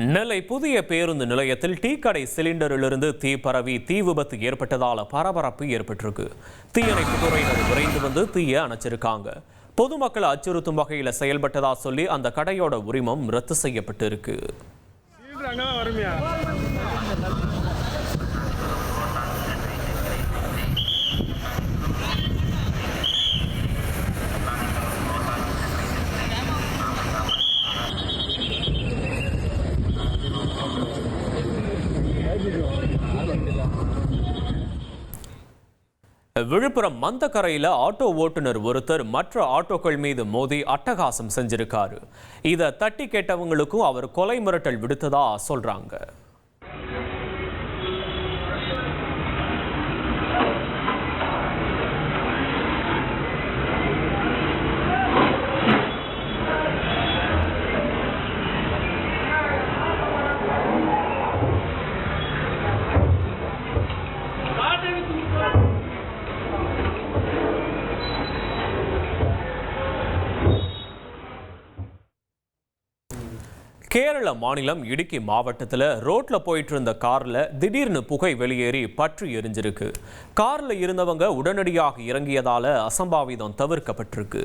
நெல்லை புதிய பேருந்து நிலையத்தில் டீ கடை சிலிண்டரிலிருந்து தீ பரவி தீ விபத்து ஏற்பட்டதால பரபரப்பு ஏற்பட்டிருக்கு. தீயணைப்பு துறையினர் விரைந்து வந்து தீயை அணைச்சிருக்காங்க. பொதுமக்களை அச்சுறுத்தும் வகையில் செயல்பட்டதா சொல்லி அந்த கடையோட உரிமம் ரத்து செய்யப்பட்டு இருக்கு விழுப்புரம் மந்தக்கரையில ஆட்டோ ஓட்டுநர் ஒருத்தர் மற்ற ஆட்டோக்கள் மீது மோதி அட்டகாசம் செஞ்சிருக்காரு. இதை தட்டி கேட்டவங்களுக்கும் அவர் கொலை மிரட்டல் விடுத்ததா சொல்றாங்க. கேரள மாநிலம் இடுக்கி மாவட்டத்தில் ரோட்டில் போயிட்டு இருந்த காரில் திடீர்னு புகை வெளியேறி பற்றி எரிஞ்சிருக்கு. காரில் இருந்தவங்க உடனடியாக இறங்கியதால் அசம்பாவிதம் தவிர்க்கப்பட்டிருக்கு.